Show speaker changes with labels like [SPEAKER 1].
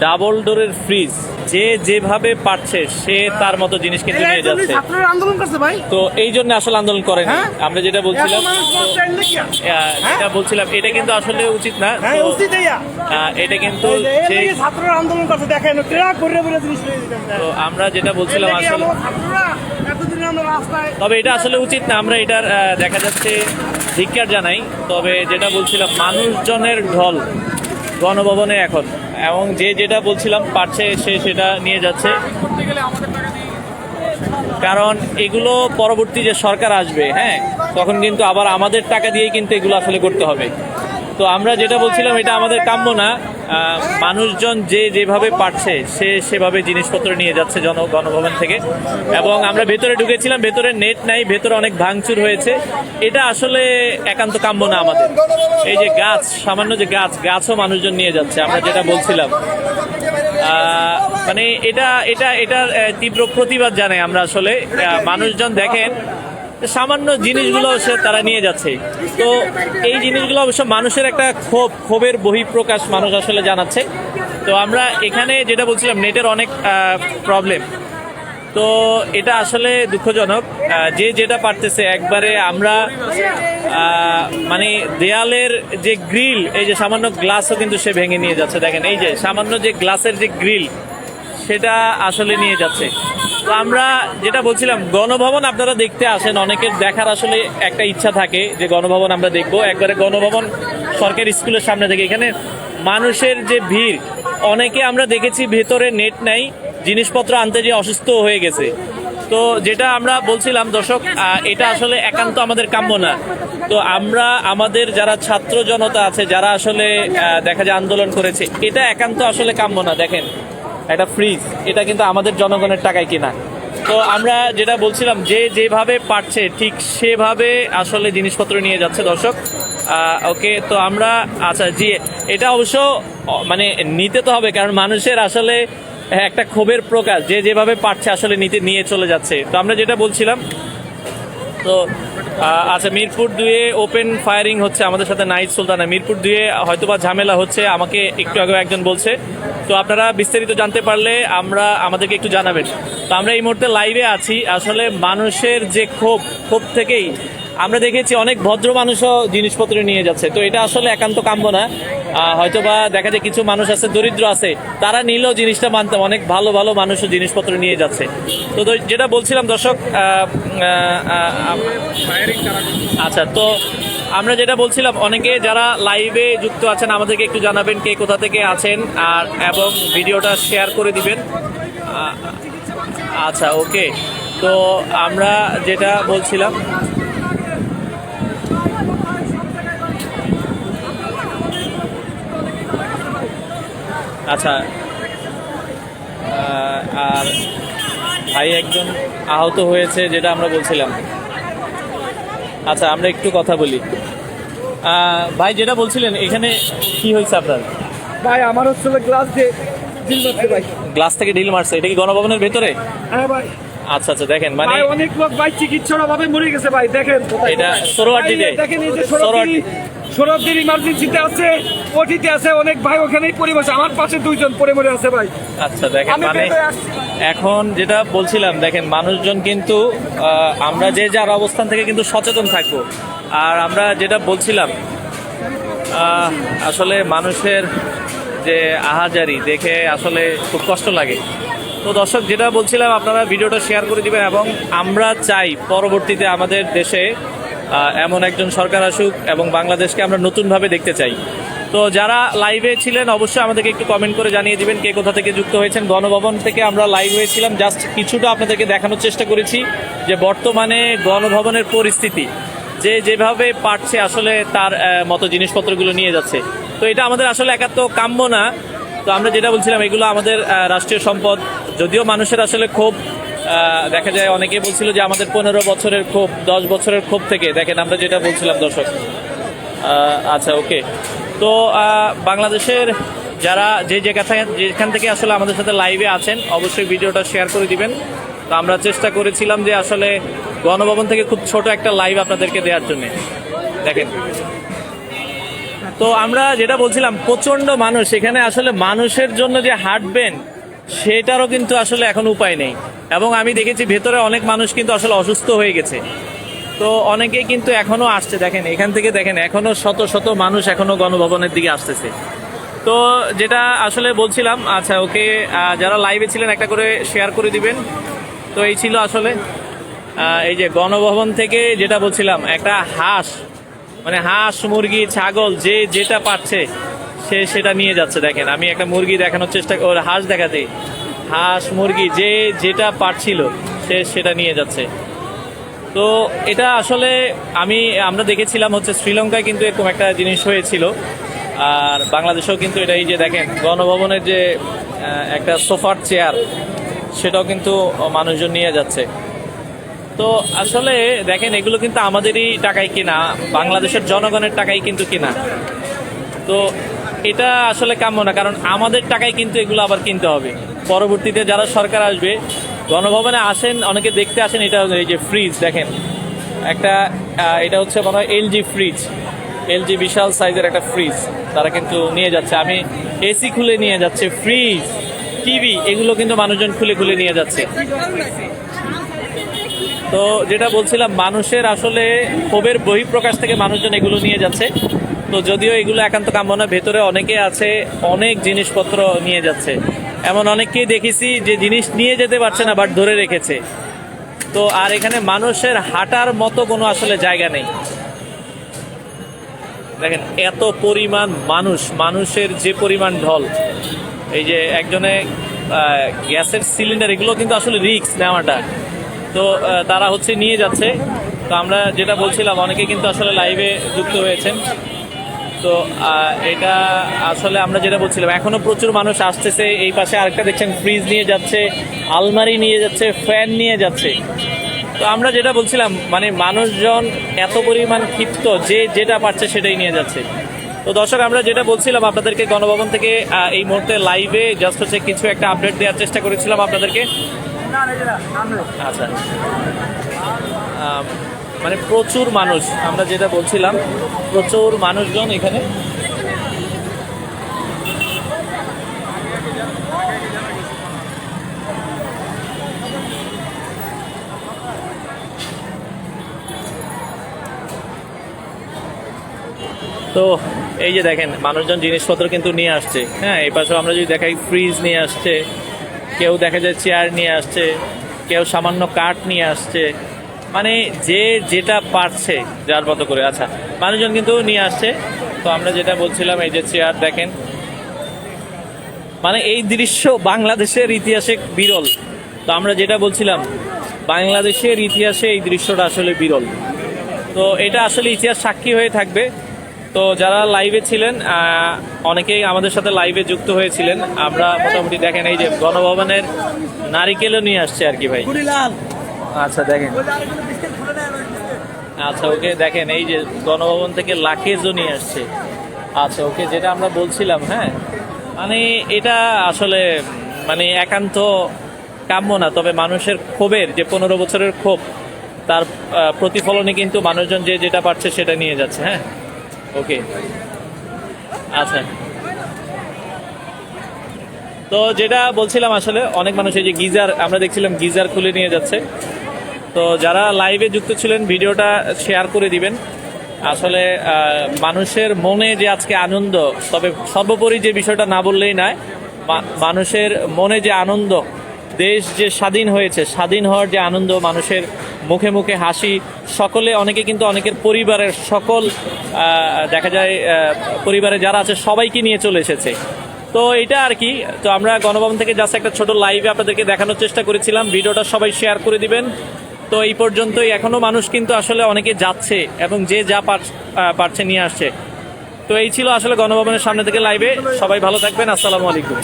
[SPEAKER 1] Double ডোরের fridge যে যেভাবে পারছে সে তার মতো জিনিস কিন্তু নিয়ে যাচ্ছে।
[SPEAKER 2] ছাত্ররা আন্দোলন করছে ভাই?
[SPEAKER 1] তো এই জন্য আসলে আন্দোলন করেন।
[SPEAKER 2] হ্যাঁ?
[SPEAKER 1] আমরা যেটা বলছিলাম? আহ, এটা বলছিলাম এটা কিন্তু আসলে উচিত না।
[SPEAKER 2] হ্যাঁ
[SPEAKER 1] এটা কিন্তু
[SPEAKER 2] ছাত্ররা আন্দোলন করছে দেখেন করে জিনিস
[SPEAKER 1] তো আমরা যেটা বলছিলাম আসলে তবে এটা আসলে উচিত না। আমরা এটার দেখা যাচ্ছে ধিক্কার জানাই। তবে যেটা বলছিলাম মানুষজনের ঢল। গণভবনে এখন। এবং যে যেটা বলছিলাম, পারছে সে সেটা নিয়ে যাচ্ছে। কারণ এগুলো পরবর্তী যে সরকার আসবে হ্যাঁ তখন কিন্তু আবার আমাদের টাকা দিয়েই কিন্তু এগুলো আসলে করতে হবে। তো আমরা যেটা বলছিলাম, এটা আমাদের কাম্য না। মানুষজন যে যেভাবে পারছে, সে সেভাবে জিনিসপত্র নিয়ে যাচ্ছে জন গণভবন থেকে। এবং আমরা ভেতরে ঢুকেছিলাম, ভেতরে নেট নাই, ভেতরে অনেক ভাঙচুর হয়েছে। এটা আসলে একান্ত কাম্য না আমাদের। এই যে গাছ, সামান্য যে গাছ, গাছও মানুষজন নিয়ে যাচ্ছে, আমরা যেটা বলছিলাম। মানে এটা এটা, এটার তীব্র প্রতিবাদ জানাই আমরা আসলে। মানুষজন দেখেন সামান্য জিনিসগুলো সে তারা নিয়ে যাচ্ছে। তো এই জিনিসগুলো অবশ্য মানুষের একটা ক্ষোভ, ক্ষোভের বহিঃপ্রকাশ মানুষ আসলে জানাচ্ছে। তো আমরা এখানে যেটা বলছিলাম, নেটের অনেক প্রবলেম তো এটা আসলে দুঃখজনক। যে যেটা পারতেছে, একবারে আমরা মানে দেয়ালের যে গ্রিল, এই যে সামান্য গ্লাসও কিন্তু সে ভেঙে নিয়ে যাচ্ছে। দেখেন, এই যে সামান্য যে গ্লাসের যে গ্রিল সেটা আসলে নিয়ে যাচ্ছে। তো আমরা যেটা বলছিলাম, গণভবন আপনারা দেখতে আসেন, অনেকের দেখার আসলে একটা ইচ্ছা থাকে যে গণভবন আমরা দেখব। একবারে গণভবন সরকারি স্কুলের সামনে থেকে। এখানে মানুষের যে ভিড়, অনেকে আমরা দেখেছি ভেতরে নেট নাই, জিনিসপত্র আনতে যে অসুস্থ হয়ে গেছে। তো যেটা আমরা বলছিলাম, দর্শক এটা আসলে একান্ত আমাদের কাম্য না। তো আমরা, আমাদের যারা ছাত্র জনতা আছে, যারা আসলে দেখা যায় আন্দোলন করেছে, এটা একান্ত আসলে কাম্য না। দেখেন একটা ফ্রিজ এটা কিন্তু আমাদের জনগণের টাকায় কিনা। তো আমরা যেটা বলছিলাম, যে যেভাবে পারছে, ঠিক সেভাবে আসলে জিনিসপত্র নিয়ে যাচ্ছে দর্শক। ওকে, তো আমরা আচ্ছা জি, এটা অবশ্য মানে নিতে তো হবে, কারণ মানুষের আসলে একটা ক্ষোভের প্রকাশ, যে যেভাবে পারছে আসলে নিতে, নিয়ে চলে যাচ্ছে। তো আমরা যেটা বলছিলাম, তো আচ্ছা মিরপুর দুয়ে ওপেন ফায়ারিং হচ্ছে আমাদের সাথে নাইট সুলতানা। মিরপুর দুয়ে হয়তোবা ঝামেলা হচ্ছে, আমাকে একটু আগে একজন বলছে। তো আপনারা বিস্তারিত জানতে পারলে আমরা আমাদেরকে একটু জানাবেন। তো আমরা এই মুহূর্তে লাইভে আছি। আসলে মানুষের যে ক্ষোভ ক্ষোভ থেকেই আমরা দেখেছি অনেক ভদ্র মানুষও জিনিসপত্র নিয়ে যাচ্ছে। তো এটা আসলে একান্ত কাম্য না। হয়তো বা দেখা যায় কিছু মানুষ আছে, দরিদ্র আছে, তারা নিলেও জিনিসটা মানতাম। অনেক ভালো ভালো মানুষও জিনিসপত্র নিয়ে যাচ্ছে। তো যেটা বলছিলাম দর্শক আচ্ছা তো আমরা যেটা বলছিলাম, অনেকে যারা লাইভে যুক্ত আছেন, আমাদেরকে একটু জানাবেন কে কোথা থেকে আছেন, আর, এবং ভিডিওটা শেয়ার করে দিবেন। আচ্ছা ওকে তো আমরা যেটা বলছিলাম আচ্ছা। আর ভাই একজন আহত হয়েছে যেটা আমরা বলছিলাম। আচ্ছা আমরা একটু কথা বলি। ভাই যেটা বলছিলেন এখানে কি হয়েছে আপনার?
[SPEAKER 2] ভাই আমার হচ্ছে গ্লাস দিয়ে জিল করছে ভাই।
[SPEAKER 1] গ্লাস থেকে ঢিল মারছে এটা কি গণভবনের ভেতরে?
[SPEAKER 2] হ্যাঁ ভাই।
[SPEAKER 1] আচ্ছা আচ্ছা দেখেন মানে
[SPEAKER 2] অনেক লোক ভাই চিকিৎসার অভাবে মরে গেছে ভাই দেখেন
[SPEAKER 1] এটা সোহরাওয়ার্দীতে?
[SPEAKER 2] ভাই, দেখেন এই যে
[SPEAKER 1] সোহরাওয়ার্দী।
[SPEAKER 2] সরবদির ইমার্জেন্সিতে আছে ওটিতে আছে অনেক ভাই ওখানেই পরিবেশ আমার পাশে দুইজন পড়ে মরে আছে ভাই।
[SPEAKER 1] আচ্ছা দেখেন মানে। এখন যেটা বলছিলাম দেখেন মানুষজন কিন্তু আমরা যে যার অবস্থান থেকে কিন্তু সচেতন থাকব। আর আমরা যেটা বলছিলাম আসলে মানুষের যে আহাজারি দেখে আসলে খুব কষ্ট লাগে। তো দর্শক যেটা বলছিলাম আপনারা ভিডিওটা শেয়ার করে দিবেন এবং আমরা চাই পরবর্তীতে আমাদের দেশে এমন একজন সরকার আসুক এবং বাংলাদেশকে আমরা নতুনভাবে দেখতে চাই। তো যারা লাইভে ছিলেন, অবশ্যই আমাদেরকে একটু কমেন্ট করে জানিয়ে দিবেন কে কোথা থেকে যুক্ত হয়েছেন। গণভবন থেকে আমরা লাইভ হয়েছিলাম জাস্ট কিছুটা আপনাদেরকে দেখানোর চেষ্টা করেছি যে বর্তমানে গণভবনের পরিস্থিতি, যে যেভাবে পারছে আসলে তার মতো জিনিসপত্রগুলো নিয়ে যাচ্ছে। তো এটা আমাদের আসলে একাত্ম কাম্য না। তো আমরা যেটা বলছিলাম, এগুলো আমাদের রাষ্ট্রীয় সম্পদ। যদিও মানুষের আসলে ক্ষোভ দেখা যায় অনেকে বলছিল যে আমাদের পনেরো বছরের ক্ষোভ, দশ বছরের ক্ষোভ থেকে। দেখেন, আমরা যেটা বলছিলাম, দর্শক। আচ্ছা ওকে। তো বাংলাদেশের যারা যে জায়গা থেকে যেখান থেকে আসলে আমাদের সাথে লাইভে আছেন, অবশ্যই ভিডিওটা শেয়ার করে দিবেন। তো আমরা চেষ্টা করেছিলাম যে আসলে গণভবন থেকে খুব ছোট একটা লাইভ আপনাদেরকে দেওয়ার জন্য। দেখেন। তো আমরা যেটা বলছিলাম প্রচণ্ড মানুষ। এখানে আসলে মানুষের জন্য যে হাঁটবেন, সেটারও কিন্তু আসলে এখন উপায় নেই। এবং আমি দেখেছি ভেতরে অনেক মানুষ কিন্তু আসলে অসুস্থ হয়ে গেছে। তো অনেকেই কিন্তু এখনও আসছে, দেখেন, এখান থেকে দেখেন, এখনও শত শত মানুষ এখনও গণভবনের দিকে আসতেছে। তো যেটা আসলে বলছিলাম আচ্ছা ওকে যারা লাইভে ছিলেন, একটা করে শেয়ার করে দিবেন। তো এই ছিল আসলে এই যে গণভবন থেকে যেটা বলছিলাম, একটা হাঁস মানে হাঁস, মুরগি, ছাগল, যে যেটা পাচ্ছে সে সেটা নিয়ে যাচ্ছে, দেখেন। আমি একটা মুরগি দেখানোর চেষ্টা, ওর হাঁস দেখাতে হাঁস, মুরগি, যে যেটা পারছিল সে সেটা নিয়ে যাচ্ছে। তো এটা আসলে আমি, আমরা দেখেছিলাম হচ্ছে শ্রীলঙ্কায় কিন্তু এরকম একটা জিনিস হয়েছিল। আর বাংলাদেশেও কিন্তু এটা এই যে দেখেন, গণভবনের যে একটা সোফার চেয়ার, সেটাও কিন্তু মানুষজন নিয়ে যাচ্ছে। তো আসলে দেখেন, এগুলো কিন্তু আমাদেরই টাকায় কিনা, বাংলাদেশের জনগণের টাকায় কিন্তু কিনা। তো এটা আসলে কাম্য না, কারণ আমাদের টাকায় কিন্তু এগুলো আবার কিনতে হবে। পরবর্তীতে যারা সরকার আসবে, গণভবনে আসেন, অনেকে দেখতে আসেন, এটা এই যে ফ্রিজ দেখেন। একটা এটা হচ্ছে মনে হয় এলজি ফ্রিজ এলজি বিশাল সাইজের একটা ফ্রিজ তারা কিন্তু নিয়ে যাচ্ছে। আমি এসি খুলে নিয়ে যাচ্ছে। ফ্রিজ টিভি এগুলো কিন্তু মানুষজন খুলে খুলে নিয়ে যাচ্ছে। তো যেটা বলছিলাম, মানুষের আসলে ক্ষোভের বহিঃপ্রকাশ থেকে মানুষজন এগুলো নিয়ে যাচ্ছে। তো যদিও এগুলো একান্ত কাম্য না, ভেতরে অনেকে আছে, অনেক জিনিসপত্র নিয়ে যাচ্ছে। এমন অনেককেই দেখেছি যে জিনিস নিয়ে যেতে পারছে না বাট ধরে রেখেছে। তো আর এখানে মানুষের হাঁটার মতো কোনো আসলে জায়গা নেই। দেখেন, এত পরিমাণ মানুষ, মানুষের যে পরিমাণ ঢল। এই যে একজনে গ্যাসের সিলিন্ডার, এগুলো কিন্তু আসলে রিস্ক নেওয়াটা। তো তারা হচ্ছে নিয়ে যাচ্ছে। তো আমরা যেটা বলছিলাম, অনেকে কিন্তু আসলে লাইভে যুক্ত হয়েছেন। তো এটা আসলে আমরা যেটা বলছিলাম এখনও প্রচুর মানুষ আসতেছে এই পাশে আরেকটা দেখছেন ফ্রিজ নিয়ে যাচ্ছে আলমারি নিয়ে যাচ্ছে ফ্যান নিয়ে যাচ্ছে। তো আমরা যেটা বলছিলাম মানে মানুষজন এত পরিমাণ ক্ষিপ্ত যে যেটা পারছে সেটাই নিয়ে যাচ্ছে। তো দর্শক আমরা যেটা বলছিলাম আপনাদেরকে গণভবন থেকে এই মুহূর্তে লাইভে জাস্ট হচ্ছে কিছু একটা আপডেট দেওয়ার চেষ্টা করেছিলাম আপনাদেরকে। আচ্ছা। মানে প্রচুর মানুষ, আমরা যেটা বলছিলাম, প্রচুর মানুষজন এখানে। তো এই যে দেখেন, মানুষজন জিনিসপত্র কিন্তু নিয়ে আসছে। হ্যাঁ এই পাশে আমরা যদি দেখাই ফ্রিজ নিয়ে আসছে, কেউ দেখা যায় চেয়ার নিয়ে আসছে, কেউ সামান্য কাঠ নিয়ে আসছে। মানে যে যেটা পারছে যার মতো করে। আচ্ছা মানুষজন কিন্তু নিয়ে আসছে। তো আমরা যেটা বলছিলাম, এই যে চেয়ার দেখেন। মানে এই দৃশ্য বাংলাদেশের ইতিহাসে বিরল। তো আমরা যেটা বলছিলাম, বাংলাদেশের ইতিহাসে এই দৃশ্যটা আসলে বিরল। তো এটা আসলে ইতিহাস সাক্ষী হয়ে থাকবে। তো যারা লাইভে ছিলেন অনেকেই আমাদের সাথে লাইভে যুক্ত হয়েছিলেন। আমরা মোটামুটি দেখেন, এই যে গণভবনের নারিকেলও নিয়ে আসছে আর কি ভাই। আচ্ছা দেখেন। আচ্ছা ওকে দেখেন, এই যে গণভবন থেকে লাকেজও নিয়ে আসছে। আচ্ছা ওকে যেটা আমরা বলছিলাম হ্যাঁ? মানে এটা আসলে মানে একান্ত কাম্য না, তবে মানুষের ক্ষোভের যে পনেরো বছরের ক্ষোভ, তার প্রতিফলনে কিন্তু মানুষজন যে যেটা পারছে সেটা নিয়ে যাচ্ছে হ্যাঁ? ওকে। আচ্ছা। তো যেটা বলছিলাম আসলে, অনেক মানুষ এই যে গিজার, আমরা দেখছিলাম গিজার খুলে নিয়ে যাচ্ছে। তো যারা লাইভে যুক্ত ছিলেন, ভিডিওটা শেয়ার করে দিবেন। আসলে মানুষের মনে যে আজকে আনন্দ, তবে সর্বোপরি যে বিষয়টা না বললেই নয় মানুষের মনে যে আনন্দ, দেশ যে স্বাধীন হয়েছে, স্বাধীন হওয়ার যে আনন্দ, মানুষের মুখে মুখে হাসি, সকলে, অনেকে কিন্তু অনেকের পরিবারের সকল দেখা যায় পরিবারে যারা আছে, সবাইকে নিয়ে চলে এসেছে। তো এটা আর কি, তো আমরা গণভবন থেকে জাস্ট একটা ছোট লাইভে আপনাদেরকে দেখানোর চেষ্টা করেছিলাম, ভিডিওটা সবাই শেয়ার করে দিবেন। তো এই পর্যন্তই। এখনও মানুষ কিন্তু আসলে অনেকে যাচ্ছে এবং যে যা পার- পারছে নিয়ে আসছে। তো এই ছিল আসলে গণভবনের সামনে থেকে লাইভে সবাই ভালো থাকবেন। আসসালামু আলাইকুম।